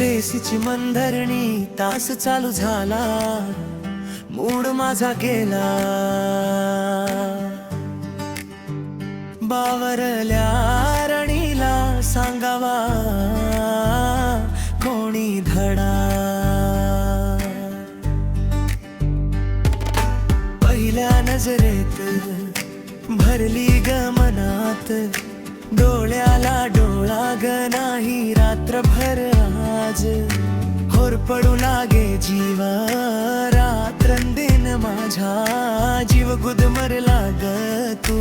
एसीची मंधरणी तास चालू झाला. मूड माझा गेला. बावरल्या रणीला सांगावा कोणी धडा. पहिल्या नजरेत भरली ग मनात डोळ्याला डोळा ग नाही रात्रभर. आज होर पडू लागे जीव. रात्रंदिन माझा जीव गुदमरला ग तू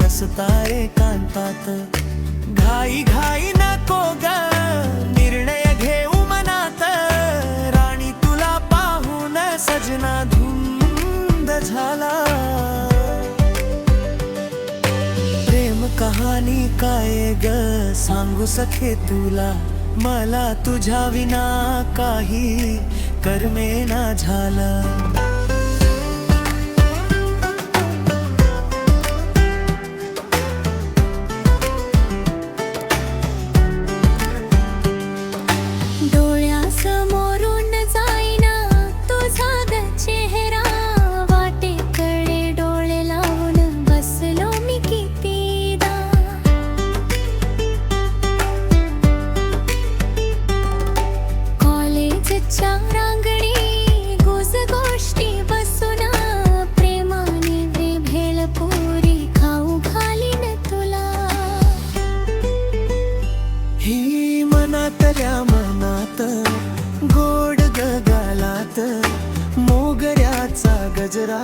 नसता एकांतात घाई घाई नको ग निर्णय घेऊ मनात. राणी तुला पाहून सजना धुंद झाला. प्रेम कहाणी काय ग सांगू सखे तुला. मला तुझ्या विना काही करमेना झालं.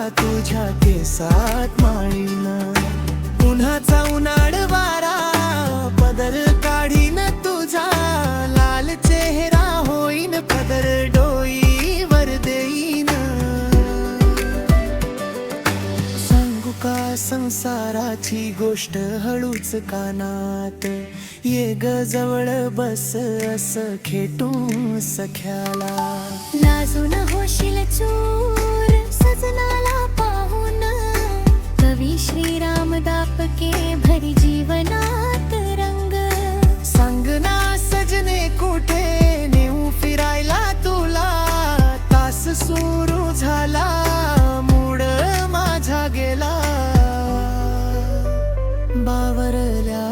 तुझ्या केसात माळीन. उन्हाचा उन्हाळ वारा पदर काढीन तुझा. लाल चेहरा होईन पदर डोईवर देईन. सांगू का संसाराची गोष्ट हळूच कानात? ये ग जवळ बस अस खेटू सख्याला. लाजून होशील चूर सुरू झाला मूड माझा गेला. बावरल्या